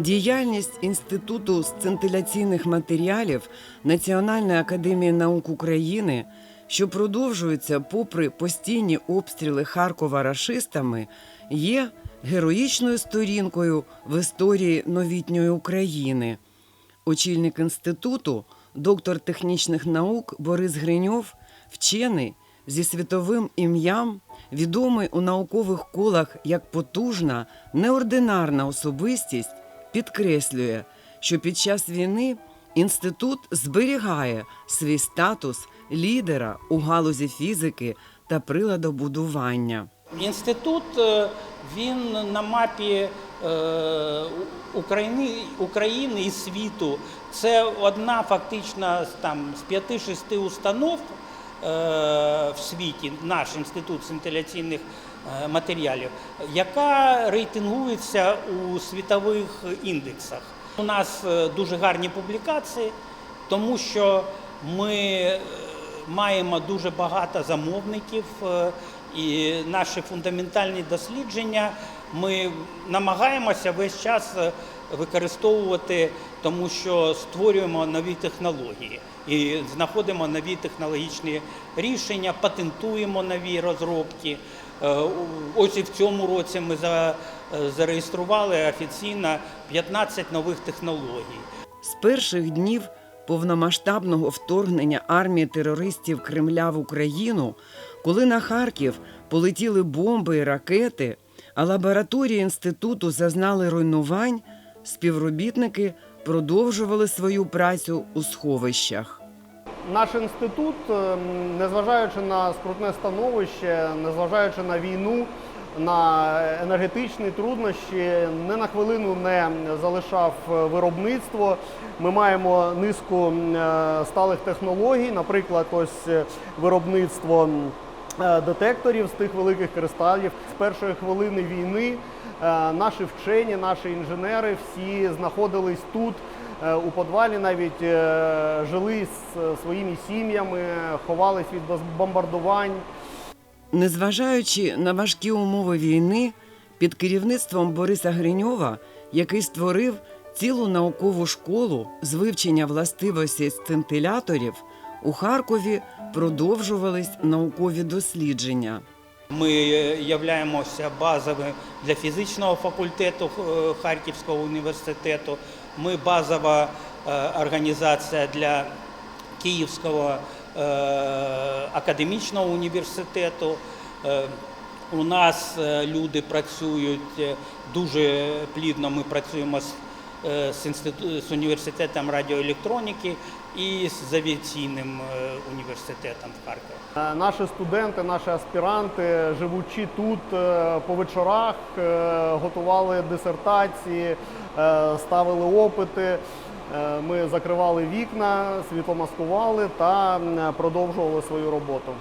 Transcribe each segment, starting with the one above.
Діяльність Інституту сцинтиляційних матеріалів Національної академії наук України, що продовжується попри постійні обстріли Харкова рашистами, є героїчною сторінкою в історії новітньої України. Очільник інституту, доктор технічних наук Борис Гриньов, вчений зі світовим ім'ям, відомий у наукових колах як потужна, неординарна особистість, підкреслює, що під час війни інститут зберігає свій статус лідера у галузі фізики та приладобудування. Інститут е, він на мапі е, України, України і світу. Це одна фактично з, там, з п'яти-шести установ е, в світі, наш інститут е, матеріалів, яка рейтингується у світових індексах. У нас е, дуже гарні публікації, тому що ми е, маємо дуже багато замовників, е, і наші фундаментальні дослідження ми намагаємося весь час е, використовувати, тому що створюємо нові технології і знаходимо нові технологічні рішення, патентуємо нові розробки. Е, Ось і в цьому році ми е, зареєстрували офіційно 15 нових технологій. З перших днів повномасштабного вторгнення армії терористів Кремля в Україну, коли на Харків полетіли бомби і ракети, а лабораторії інституту зазнали руйнувань, співробітники продовжували свою працю у сховищах. Наш інститут, ем, незважаючи на скрутне становище, незважаючи на війну, на енергетичні труднощі, не на хвилину не залишав виробництво. Ми маємо низку е, сталих технологій, наприклад, ось е, виробництво е, детекторів з тих великих кристалів. З першої хвилини війни е, наші вчені, наші інженери всі знаходились тут. Е, У подвалі навіть е, жили з е, своїми сім'ями, ховались від бомбардувань. Незважаючи на важкі умови війни, під керівництвом Бориса Гриньова, який створив цілу наукову школу з вивчення властивостей сцинтиляторів, у Харкові продовжувались наукові дослідження. Ми являємося базовим для фізичного факультету Харківського університету. Ми базова е, організація для Київського е, академічного університету. Е, У нас люди працюють дуже плідно. Ми працюємо з, з, інститу- з університетом радіоелектроніки і з авіаційним е, університетом в Харкові. Е, Наші студенти, наші аспіранти, живучи тут е, по вечорах, е, готували дисертації, е, ставили опити. Е, Ми закривали вікна, світломаскували та продовжували свою роботу.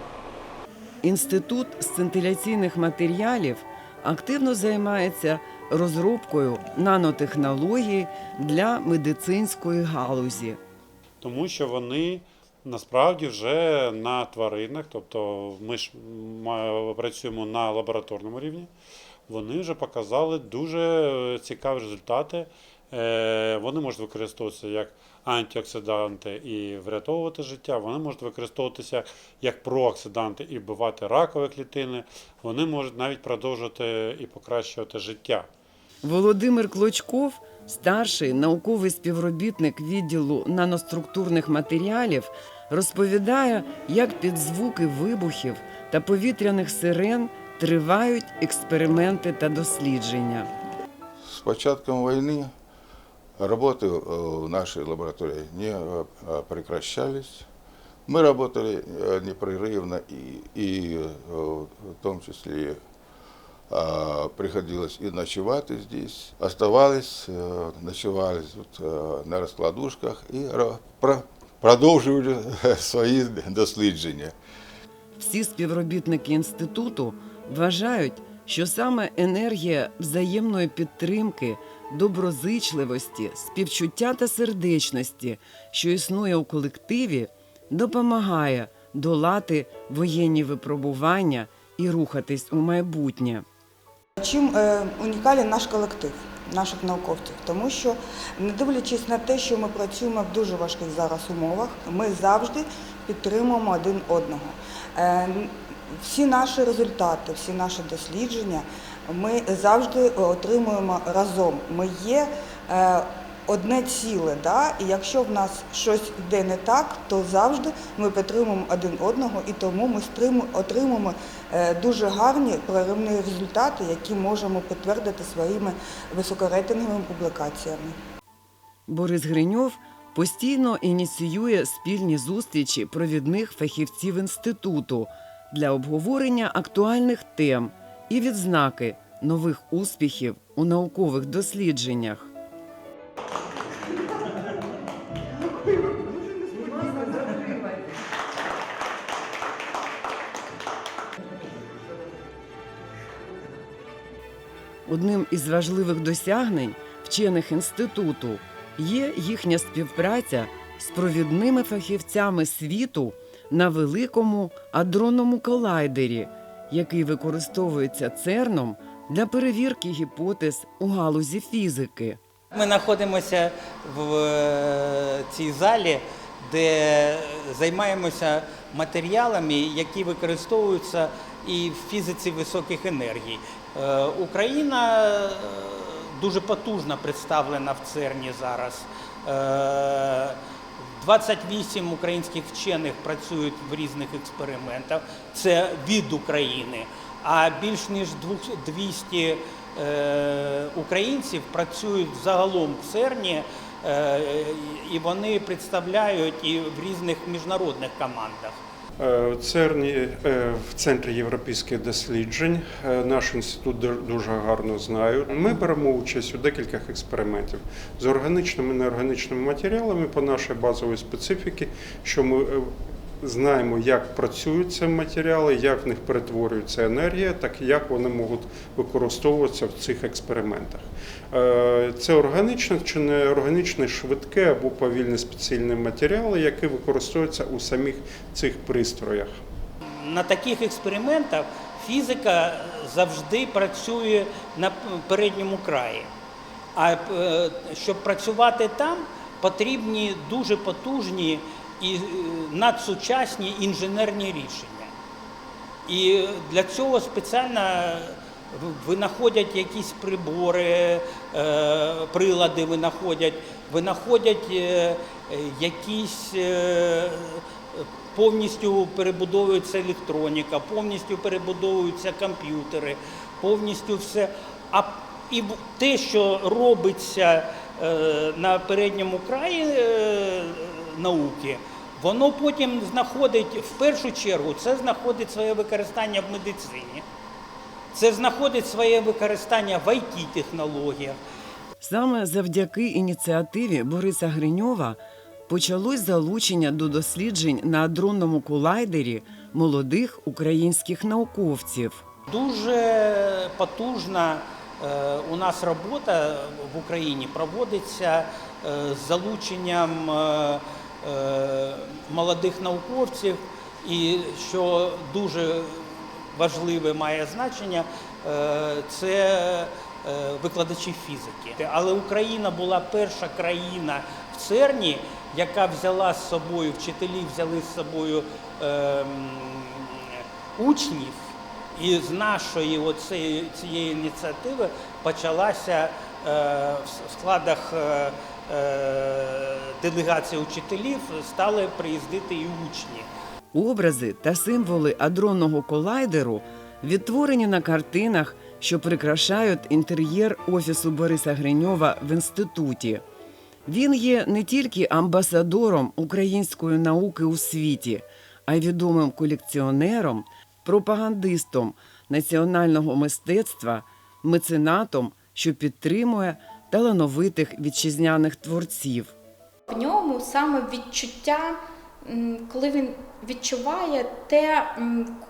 Інститут сцинтиляційних матеріалів активно займається розробкою нанотехнологій для медицинської галузі. тому що вони насправді вже на тваринах, тобто ми ж працюємо на лабораторному рівні, вони вже показали дуже цікаві результати. Е, Вони можуть використовуватися як антиоксиданти і врятовувати життя, вони можуть використовуватися як прооксиданти і вбивати ракові клітини, вони можуть навіть продовжувати і покращувати життя. Володимир Клочков, старший науковий співробітник відділу наноструктурних матеріалів, розповідає, як під звуки вибухів та повітряних сирен тривають експерименти та дослідження. С початком войны работы э, в нашей лаборатории не э, э, прекращались. Мы работали э, непрерывно и, и э, в том числе э, приходилось и ночевать здесь. Оставались, э, ночевали тут, э, на раскладушках и продовжували свої дослідження. Всі співробітники інституту вважають, що саме енергія взаємної підтримки, доброзичливості, співчуття та сердечності, що існує у колективі, допомагає долати воєнні випробування і рухатись у майбутнє. Чим е, унікален наш колектив? наших науковців, тому що, не дивлячись на те, що ми працюємо в дуже важких зараз умовах, ми завжди підтримуємо один одного. Е, Всі наші результати, всі наші дослідження ми завжди отримуємо разом. Ми є е, одне ціле, да? і якщо в нас щось йде не так, то завжди ми підтримуємо один одного, і тому ми отримуємо е, дуже гарні проривні результати, які можемо підтвердити своїми високорейтинговими публікаціями. Борис Гриньов постійно ініціює спільні зустрічі провідних фахівців інституту для обговорення актуальних тем і відзнаки нових успіхів у наукових дослідженнях. Одним із важливих досягнень вчених інституту є їхня співпраця з провідними фахівцями світу на великому адронному колайдері, який використовується ЦЕРНом для перевірки гіпотез у галузі фізики. Ми знаходимося в е, цій залі, де займаємося матеріалами, які використовуються і в фізиці високих енергій. Е, Україна е, дуже потужно представлена в ЦЕРНі зараз. Е, 28 українських вчених працюють в різних експериментах. Це від України. А більш ніж двох- 200 е, українців працюють загалом в ЦЕРНі, е, і вони представляють і в різних міжнародних командах. Е, В ЦЕРНі, е, в Центрі європейських досліджень, е, наш інститут ду- дуже гарно знає. Ми беремо участь у декількох експериментів з органічними неорганічними матеріалами по нашій базовій специфіці, що ми знаємо, як працюють ці матеріали, як в них перетворюється енергія, так і як вони можуть використовуватися в цих експериментах. Е, Це органічне чи неорганічне, швидке або повільне спеціальні матеріали, які використовуються у самих цих пристроях. На таких експериментах фізика завжди працює на передньому краї. А е, щоб працювати там, потрібні дуже потужні і е, надсучасні інженерні рішення. І для цього спеціально винаходять якісь прибори, е, прилади винаходять, винаходять е, е, якісь е, повністю перебудовується електроніка, повністю перебудовуються комп'ютери, повністю все. А і те, що робиться е, на передньому краї е, науки, воно потім знаходить в першу чергу, це знаходить своє використання в медицині, це знаходить своє використання в it технологіях. Саме завдяки ініціативі Бориса Гриньова почалось залучення до досліджень на адронному колайдері молодих українських науковців. Дуже потужна е, у нас робота в Україні проводиться е, з залученням е, молодих науковців, і що дуже важливе має значення, е, це е, викладачі фізики. Але Україна була перша країна в ЦЕРНі, яка взяла з собою, вчителі взяли з собою ем, учнів. І з нашої цієї ініціативи почалася е, в складах е, е, учителів стали приїздити і учні. Образи та символи адронного колайдеру відтворені на картинах, що прикрашають інтер'єр офісу Бориса Гриньова в інституті. Він є не тільки амбасадором української науки у світі, а й відомим колекціонером, пропагандистом національного мистецтва, меценатом, що підтримує талановитих вітчизняних творців. В ньому саме відчуття, коли він відчуває те,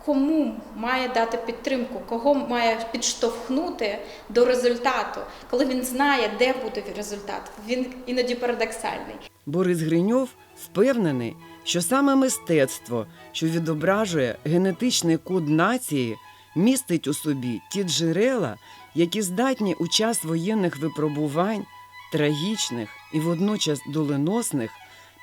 кому має дати підтримку, кого має підштовхнути до результату, коли він знає, де буде результат. Він іноді парадоксальний. Борис Гриньов впевнений, що саме мистецтво, що відображує генетичний код нації, містить у собі ті джерела, які здатні у час воєнних випробувань, трагічних і водночас доленосних,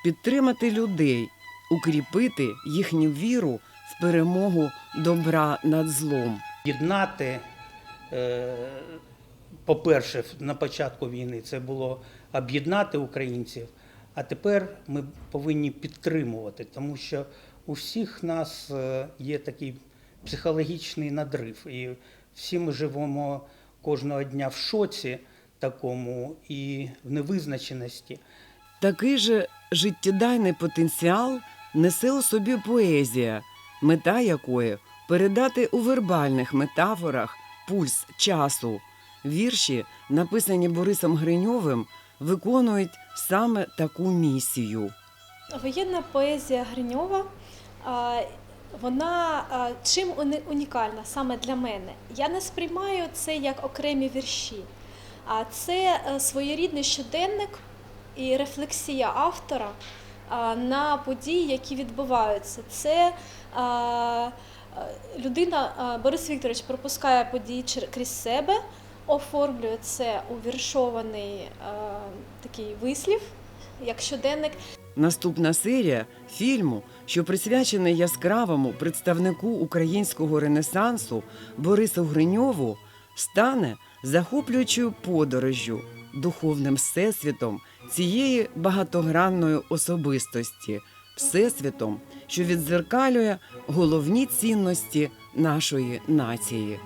підтримати людей, укріпити їхню віру в перемогу добра над злом. Єднати, е, по-перше, на початку війни це було об'єднати українців, а тепер ми повинні підтримувати, тому що у всіх нас е, є такий психологічний надрив, і всі ми живемо кожного дня в шоці такому і в невизначеності. Такий же життєдайний потенціал несе у собі поезія, мета якої передати у вербальних метафорах пульс часу. Вірші, написані Борисом Гриньовим, виконують саме таку місію. Воєнна поезія Гриньова, вона а, чим унікальна саме для мене? Я не сприймаю це як окремі вірші, а це е, своєрідний щоденник і рефлексія автора на події, які відбуваються. Це е, людина, Борис Вікторович пропускає події крізь себе, оформлює це у віршований е, такий вислів, як щоденник. Наступна серія фільму, що присвячений яскравому представнику українського ренесансу Борису Гриньову, стане захоплюючою подорожжю, духовним всесвітом цієї багатогранної особистості, всесвітом, що віддзеркалює головні цінності нашої нації.